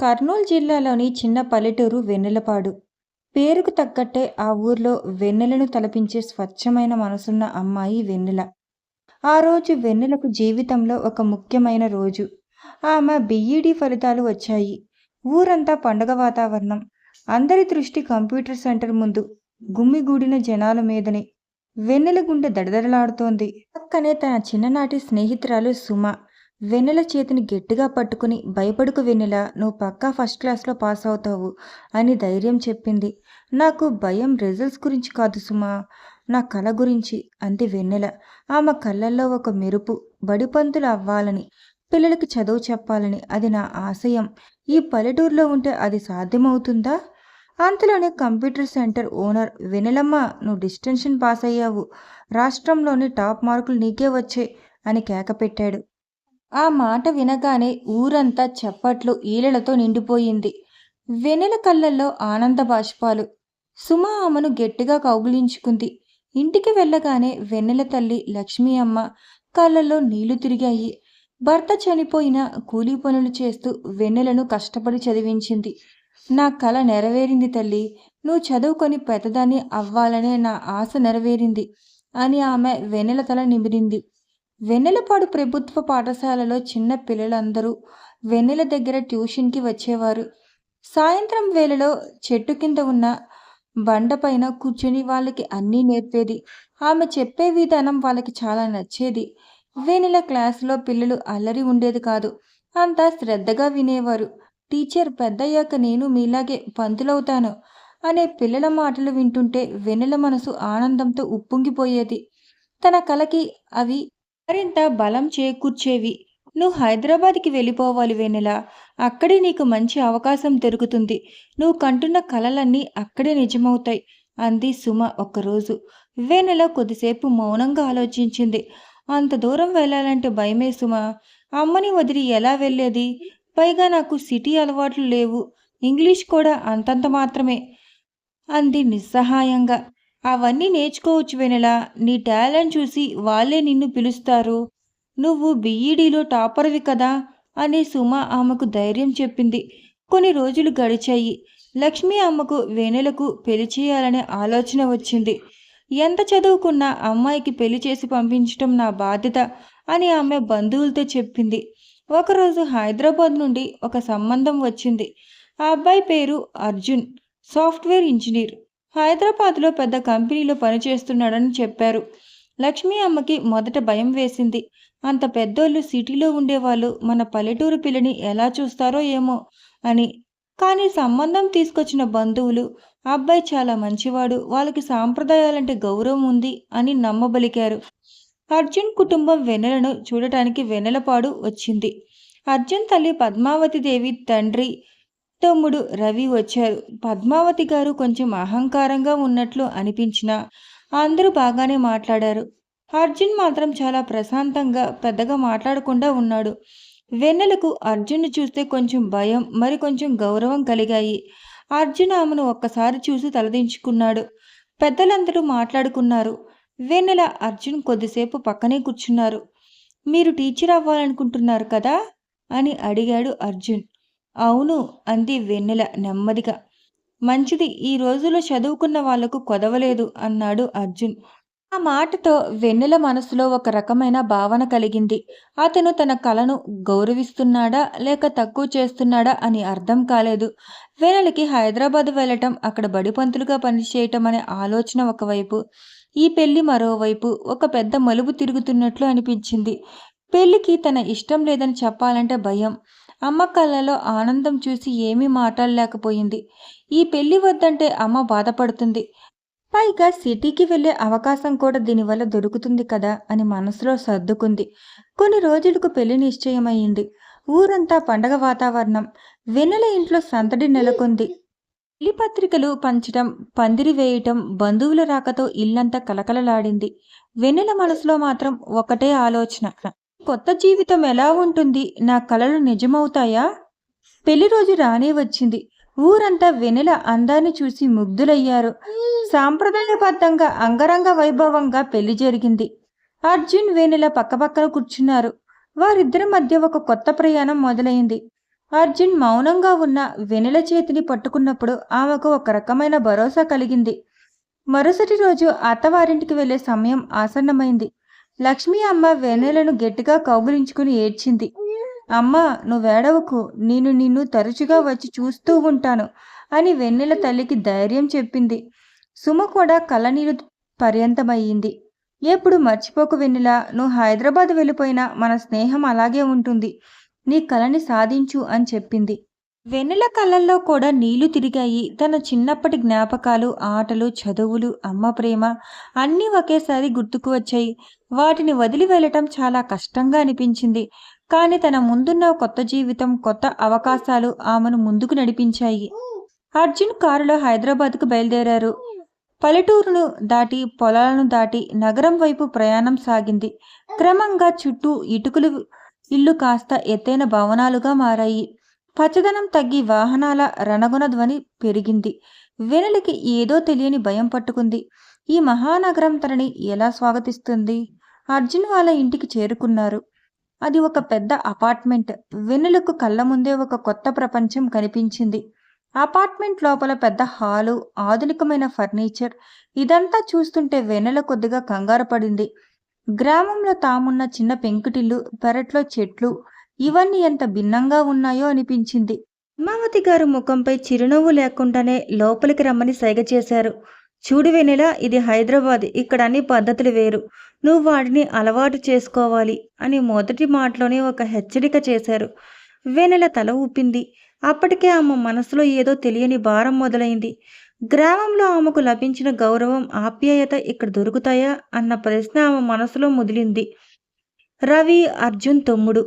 కర్నూలు జిల్లాలోని చిన్న పల్లెటూరు వెన్నెలపాడు. పేరుకు తగ్గట్టే ఆ ఊర్లో వెన్నెలను తలపించే స్వచ్ఛమైన మనసున్న అమ్మాయి వెన్నెల. ఆ రోజు వెన్నెలకు జీవితంలో ఒక ముఖ్యమైన రోజు. ఆమె బిఈడి ఫలితాలు వచ్చాయి. ఊరంతా పండగ వాతావరణం. అందరి దృష్టి కంప్యూటర్ సెంటర్ ముందు. గుమ్మిగూడిన జనాల మీదనే. వెన్నెల గుండె దడదడలాడుతోంది. పక్కనే తన చిన్ననాటి స్నేహితురాలు సుమ. వెన్నెల చేతిని గట్టిగా పట్టుకుని భయపడుకు వెన్నెల నువ్వు పక్కా ఫస్ట్ క్లాస్లో పాస్ అవుతావు అని ధైర్యం చెప్పింది. నాకు భయం రిజల్ట్స్ గురించి కాదు సుమా నా కళ గురించి అంది వెన్నెల. ఆమె కళ్ళల్లో ఒక మెరుపు బడిపంతులు అవ్వాలని పిల్లలకి చదువు చెప్పాలని అది నా ఆశయం. ఈ పల్లెటూరులో ఉంటే అది సాధ్యమవుతుందా? అంతలోనే కంప్యూటర్ సెంటర్ ఓనర్ వెనెలమ్మ నువ్వు డిస్టెన్షన్ పాస్ అయ్యావు. రాష్ట్రంలోని టాప్ మార్కులు నీకే వచ్చాయి అని కేక పెట్టాడు. ఆ మాట వినగానే ఊరంతా చప్పట్లు ఈలలతో నిండిపోయింది. వెనెల కళ్ళల్లో ఆనంద బాష్పాలు. సుమ ఆమెను గట్టిగా కౌగులించుకుంది. ఇంటికి వెళ్ళగానే వెన్నెల తల్లి లక్ష్మీ అమ్మ కళ్ళల్లో నీళ్ళు తిరిగాయి. భర్త చనిపోయిన కూలీ పనులు చేస్తూ వెన్నెలను కష్టపడి చదివించింది. నా కళ నెరవేరింది తల్లి. నువ్వు చదువుకొని పెద్దదాన్ని అవ్వాలనే నా ఆశ నెరవేరింది అని ఆమె వెన్నెల తల నిమిరింది. వెన్నెలపాడు ప్రభుత్వ పాఠశాలలో చిన్న పిల్లలందరూ వెన్నెల దగ్గర ట్యూషన్కి వచ్చేవారు. సాయంత్రం వేళలో చెట్టు కింద ఉన్న బండపైన కూర్చుని వాళ్ళకి అన్నీ నేర్పేది. ఆమె చెప్పే విధానం వాళ్ళకి చాలా నచ్చేది. వెన్నెల క్లాసులో పిల్లలు అల్లరి ఉండేది కాదు. అంతా శ్రద్ధగా వినేవారు. టీచర్ పెద్దయ్యాక నేను మీలాగే పంతులవుతాను అనే పిల్లల మాటలు వింటుంటే వెన్నెల మనసు ఆనందంతో ఉప్పొంగిపోయేది. తన కలకి అవి మరింత బలం చేకూర్చేవి. నువ్వు హైదరాబాద్కి వెళ్ళిపోవాలి వెన్నెల అక్కడే నీకు మంచి అవకాశం దొరుకుతుంది. నువ్వు కంటున్న కలలన్నీ అక్కడే నిజమవుతాయి. అంది సుమ ఒకరోజు. వెన్నెల కొద్దిసేపు మౌనంగా ఆలోచించింది. అంత దూరం వెళ్ళాలంటే భయమే సుమ. అమ్మని వదిలి ఎలా వెళ్ళేది? పైగా నాకు సిటీ అలవాట్లు లేవు. ఇంగ్లీష్ కూడా అంతంత మాత్రమే. అంది నిస్సహాయంగా. అవన్నీ నేర్చుకోవచ్చు వెనలా. నీ టాలెంట్ చూసి వాళ్ళే నిన్ను పిలుస్తారు. నువ్వు బీఈడీలో టాపర్వి కదా అని సుమ ఆమెకు ధైర్యం చెప్పింది. కొన్ని రోజులు గడిచాయి. లక్ష్మి అమ్మకు వెనెలకు పెళ్ళి చేయాలనే ఆలోచన వచ్చింది. ఎంత చదువుకున్నా అమ్మాయికి పెళ్ళి చేసి పంపించటం నా బాధ్యత అని ఆమె బంధువులతో చెప్పింది. ఒకరోజు హైదరాబాద్ నుండి ఒక సంబంధం వచ్చింది. ఆ అబ్బాయి పేరు అర్జున్ సాఫ్ట్వేర్ ఇంజనీర్. హైదరాబాద్లో పెద్ద కంపెనీలో పనిచేస్తున్నాడని చెప్పారు. లక్ష్మీ అమ్మకి మొదట భయం వేసింది. అంత పెద్దోళ్ళు సిటీలో ఉండేవాళ్ళు మన పల్లెటూరు పిల్లని ఎలా చూస్తారో ఏమో అని. కానీ సంబంధం తీసుకొచ్చిన బంధువులు అబ్బాయి చాలా మంచివాడు వాళ్ళకి సాంప్రదాయాలంటే గౌరవం ఉంది అని నమ్మబలికారు. అర్జున్ కుటుంబం వెన్నెలను చూడటానికి వెన్నెలపాడు వచ్చింది. అర్జున్ తల్లి పద్మావతి దేవి తండ్రి తమ్ముడు రవి వచ్చారు. పద్మావతి గారు కొంచెం అహంకారంగా ఉన్నట్లు అనిపించినా అందరూ బాగానే మాట్లాడారు. అర్జున్ మాత్రం చాలా ప్రశాంతంగా పెద్దగా మాట్లాడకుండా ఉన్నాడు. వెన్నెలకు అర్జున్ను చూస్తే కొంచెం భయం మరి కొంచెం గౌరవం కలిగాయి. అర్జున్ ఆమెను ఒక్కసారి చూసి తలదించుకున్నాడు. పెద్దలందరూ మాట్లాడుకున్నారు. వెన్నెల అర్జున్ కొద్దిసేపు పక్కనే కూర్చున్నారు. మీరు టీచర్ అవ్వాలనుకుంటున్నారు కదా? అని అడిగాడు అర్జున్. అవును అంది వెన్నెల నెమ్మదిగా. మంచిది ఈ రోజులో చదువుకున్న వాళ్ళకు కొదవలేదు అన్నాడు అర్జున్. ఆ మాటతో వెన్నెల మనసులో ఒక రకమైన భావన కలిగింది. అతను తన కళను గౌరవిస్తున్నాడా లేక తక్కువ చేస్తున్నాడా అని అర్థం కాలేదు. వెన్నెలకి హైదరాబాద్ వెళ్ళటం అక్కడ బడిపంతులుగా పనిచేయటం అనే ఆలోచన ఒకవైపు ఈ పెళ్ళి మరోవైపు ఒక పెద్ద మలుపు తిరుగుతున్నట్లు అనిపించింది. పెళ్ళికి తన ఇష్టం లేదని చెప్పాలంటే భయం. అమ్మ కళ్ళలో ఆనందం చూసి ఏమీ మాట్లాడలేకపోయింది. ఈ పెళ్ళి వద్దంటే అమ్మ బాధపడుతుంది. పైగా సిటీకి వెళ్ళే అవకాశం కూడా దీనివల్ల దొరుకుతుంది కదా అని మనసులో సర్దుకుంది. కొన్ని రోజులకు పెళ్ళి నిశ్చయమైంది. ఊరంతా పండగ వాతావరణం. వెన్నెల ఇంట్లో సందడి నెలకొంది. పెళ్ళి పత్రికలు పంచటం పందిరి వేయటం బంధువుల రాకతో ఇల్లంతా కలకలలాడింది. వెన్నెల మనసులో మాత్రం ఒకటే ఆలోచన. కొత్త జీవితం ఎలా ఉంటుంది? నా కలలు నిజమవుతాయా? పెళ్ళి రోజు రానే వచ్చింది. ఊరంతా వెనెల అందాన్ని చూసి ముగ్ధులయ్యారు. సాంప్రదాయబద్ధంగా అంగరంగ వైభవంగా పెళ్ళి జరిగింది. అర్జున్ వేణెల పక్కపక్కన కూర్చున్నారు. వారిద్దరి మధ్య ఒక కొత్త ప్రయాణం మొదలైంది. అర్జున్ మౌనంగా ఉన్న వెనెల చేతిని పట్టుకున్నప్పుడు ఆమెకు ఒక రకమైన భరోసా కలిగింది. మరుసటి రోజు అత్తవారింటికి వెళ్ళే సమయం ఆసన్నమైంది. లక్ష్మి అమ్మ వెన్నెలను గట్టిగా కౌగులించుకుని ఏడ్చింది. అమ్మ నువ్వేడవకు నేను నిన్ను తరచుగా వచ్చి చూస్తూ ఉంటాను అని వెన్నెల తల్లికి ధైర్యం చెప్పింది. సుమ కూడా కళ్ళనీరు పర్యంతమయ్యింది. ఎప్పుడు మర్చిపోకు వెన్నెల. నువ్వు హైదరాబాద్ వెళ్ళిపోయినా మన స్నేహం అలాగే ఉంటుంది. నీ కళని సాధించు అని చెప్పింది. వెన్నెల కళ్ళల్లో కూడా నీళ్ళు తిరిగాయి. తన చిన్నప్పటి జ్ఞాపకాలు ఆటలు చదువులు అమ్మ ప్రేమ అన్నీ ఒకేసారి గుర్తుకు వచ్చాయి. వాటిని వదిలి వెళ్ళటం చాలా కష్టంగా అనిపించింది. కానీ తన ముందున్న కొత్త జీవితం కొత్త అవకాశాలు ఆమెను ముందుకు నడిపించాయి. అర్జున్ కారులో హైదరాబాద్కు బయలుదేరారు. పల్లెటూరును దాటి పొలాలను దాటి నగరం వైపు ప్రయాణం సాగింది. క్రమంగా చుట్టూ ఇటుకలు ఇల్లు కాస్త ఎత్తైన భవనాలుగా మారాయి. పచ్చదనం తగ్గి వాహనాల రణగుణ ధ్వని పెరిగింది. వెనలికి ఏదో తెలియని భయం పట్టుకుంది. ఈ మహానగరం తనని ఎలా స్వాగతిస్తుంది? అర్జున్ వాళ్ళ ఇంటికి చేరుకున్నారు. అది ఒక పెద్ద అపార్ట్మెంట్. వెనులకు కళ్ళ ముందే ఒక కొత్త ప్రపంచం కనిపించింది. అపార్ట్మెంట్ లోపల పెద్ద హాలు ఆధునికమైన ఫర్నిచర్. ఇదంతా చూస్తుంటే వెన్నెల కొద్దిగా కంగారు పడింది. గ్రామంలో తామున్న చిన్న పెంకుటిల్లు పెరట్లో చెట్లు ఇవన్నీ ఎంత భిన్నంగా ఉన్నాయో అనిపించింది. మామతి గారు ముఖంపై చిరునవ్వు లేకుండానే లోపలికి రమ్మని సైగ చేశారు. చూడు వెనెల ఇది హైదరాబాద్ ఇక్కడ అన్ని పద్ధతులు వేరు. నువ్వు వాటిని అలవాటు చేసుకోవాలి అని మొదటి మాటలోనే ఒక హెచ్చరిక చేశారు. వెనెల తల ఊపింది. అప్పటికే ఆమె మనసులో ఏదో తెలియని భారం మొదలైంది. గ్రామంలో ఆమెకు లభించిన గౌరవం ఆప్యాయత ఇక్కడ దొరుకుతాయా అన్న ప్రశ్న ఆమె మనసులో ముదిలింది. రవి అర్జున్ తమ్ముడు.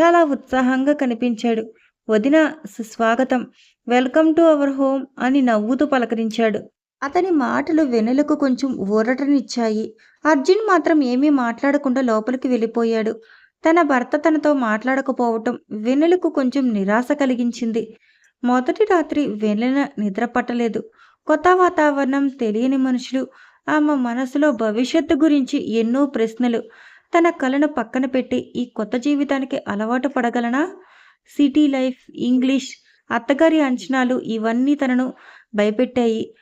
చాలా ఉత్సాహంగా కనిపించాడు. వదిన సుస్వాగతం. వెల్కమ్ టు అవర్ హోమ్ అని నవ్వుతూ పలకరించాడు. అతని మాటలు వెనులకు కొంచెం ఊరటనిచ్చాయి. అర్జున్ మాత్రం ఏమీ మాట్లాడకుండా లోపలికి వెళ్ళిపోయాడు. తన భర్త తనతో మాట్లాడకపోవటం వెనులకు కొంచెం నిరాశ కలిగించింది. మొదటి రాత్రి వెన్నెల నిద్ర పట్టలేదు కొత్త వాతావరణం తెలియని మనుషులు. ఆమె మనసులో భవిష్యత్తు గురించి ఎన్నో ప్రశ్నలు. తన కళను పక్కన పెట్టి ఈ కొత్త జీవితానికి అలవాటు పడగలనా? సిటీ లైఫ్ ఇంగ్లీష్ అత్తగారి అంచనాలు ఇవన్నీ తనను భయపెట్టాయి.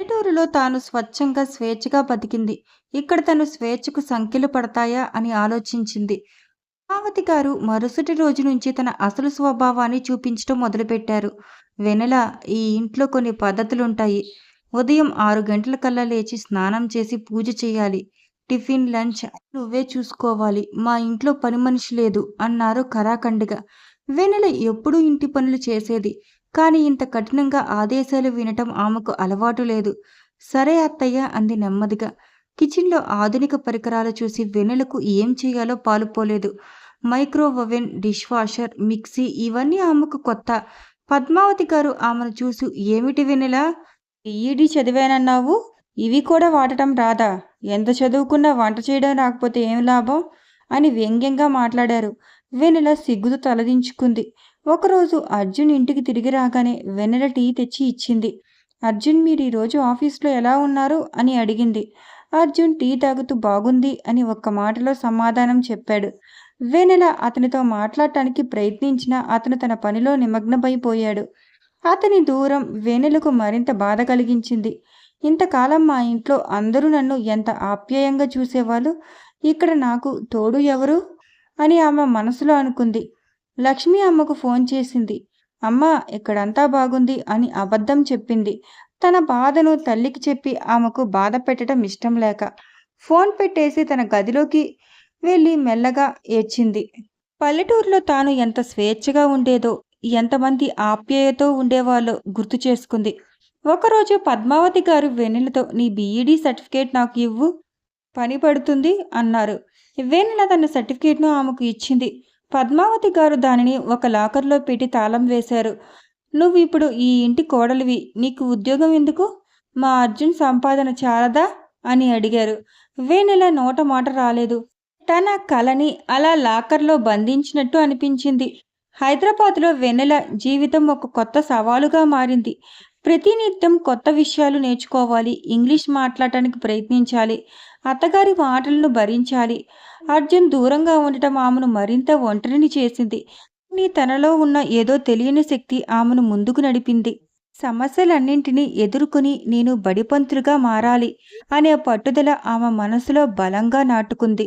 పల్లెటూరులో తాను స్వచ్ఛంగా స్వేచ్ఛగా బతికింది. ఇక్కడ తను స్వేచ్ఛకు సంఖ్యలు పడతాయా అని ఆలోచించింది. పావతి గారు మరుసటి రోజు నుంచి తన అసలు స్వభావాన్ని చూపించడం మొదలుపెట్టారు. వెనెల ఈ ఇంట్లో కొన్ని పద్ధతులుంటాయి. ఉదయం ఆరు గంటల కల్లా లేచి స్నానం చేసి పూజ చేయాలి. టిఫిన్ లంచ్ నువ్వే చూసుకోవాలి. మా ఇంట్లో పని మనిషి లేదు అన్నారు కరాఖండిగా. వెన్నెల ఎప్పుడూ ఇంటి పనులు చేసేది. కానీ ఇంత కఠినంగా ఆదేశాలు వినటం ఆమెకు అలవాటు లేదు. సరే అత్తయ్య అంది నెమ్మదిగా. కిచెన్లో ఆధునిక పరికరాలు చూసి వెన్నెలకు ఏం చేయాలో పాలుపోలేదు. Micro oven dish washer mixie ఇవన్నీ ఆమెకు కొత్త. పద్మావతి గారు ఆమెను చూసి ఏమిటి వెన్నెల? ఈడీ చదివానన్నావు? ఇవి కూడా వాడటం రాదా? ఎంత చదువుకున్నా వంట చేయడం రాకపోతే ఏం లాభం? అని వ్యంగ్యంగా మాట్లాడారు. వెన్నెల సిగ్గుతో తలదించుకుంది. ఒకరోజు అర్జున్ ఇంటికి తిరిగి రాగానే వెన్నెల టీ తెచ్చి ఇచ్చింది. అర్జున్ మీరు ఈరోజు ఆఫీస్లో ఎలా ఉన్నారు? అని అడిగింది. అర్జున్ టీ తాగుతూ బాగుంది అని ఒక్క మాటలో సమాధానం చెప్పాడు. వెనెల అతనితో మాట్లాడటానికి ప్రయత్నించినా అతను తన పనిలో నిమగ్నమైపోయాడు. అతని దూరం వెనెలకు మరింత బాధ కలిగించింది. ఇంతకాలం మా ఇంట్లో అందరూ నన్ను ఎంత ఆప్యాయంగా చూసేవాళ్ళు? ఇక్కడ నాకు తోడు ఎవరు? అని ఆమె మనసులో అనుకుంది. లక్ష్మి అమ్మకు ఫోన్ చేసింది. అమ్మ ఇక్కడంతా బాగుంది అని అబద్ధం చెప్పింది. తన బాధను తల్లికి చెప్పి ఆమెకు బాధ పెట్టడం ఇష్టం లేక ఫోన్ పెట్టేసి తన గదిలోకి వెళ్ళి మెల్లగా ఏడ్చింది. పల్లెటూరులో తాను ఎంత స్వేచ్ఛగా ఉండేదో ఎంతమంది ఆప్యాయతో ఉండేవాళ్ళో గుర్తు చేసుకుంది. ఒకరోజు పద్మావతి గారు వెన్నెలతో నీ బీఈడీ సర్టిఫికేట్ నాకు ఇవ్వు పని పడుతుంది అన్నారు. వెన్నెల తన సర్టిఫికేట్ను ఆమెకు ఇచ్చింది. పద్మావతి గారు దానిని ఒక లాకర్లో పెట్టి తాళం వేశారు. నువ్వు ఇప్పుడు ఈ ఇంటి కోడలివి నీకు ఉద్యోగం ఎందుకు? మా అర్జున్ సంపాదన చాలదా? అని అడిగారు. వేనెల నోట మాట రాలేదు. తన కలని అలా లాకర్లో బంధించినట్టు అనిపించింది. హైదరాబాద్లో వెన్నెల జీవితం ఒక కొత్త సవాలుగా మారింది. ప్రతినిత్యం కొత్త విషయాలు నేర్చుకోవాలి ఇంగ్లీష్ మాట్లాడటానికి ప్రయత్నించాలి అత్తగారి మాటలను భరించాలి. అర్జున్ దూరంగా ఉండటం ఆమెను మరింత ఒంటరిని చేసింది. నీ తనలో ఉన్న ఏదో తెలియని శక్తి ఆమెను ముందుకు నడిపింది. సమస్యలన్నింటినీ ఎదుర్కొని నేను బడిపంతులుగా మారాలి అనే పట్టుదల ఆమె మనసులో బలంగా నాటుకుంది.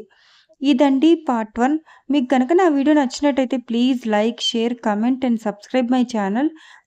ఇదండి పార్ట్ వన్. మీకు కనుక నా వీడియో నచ్చినట్టయితే please like share comment and subscribe my channel.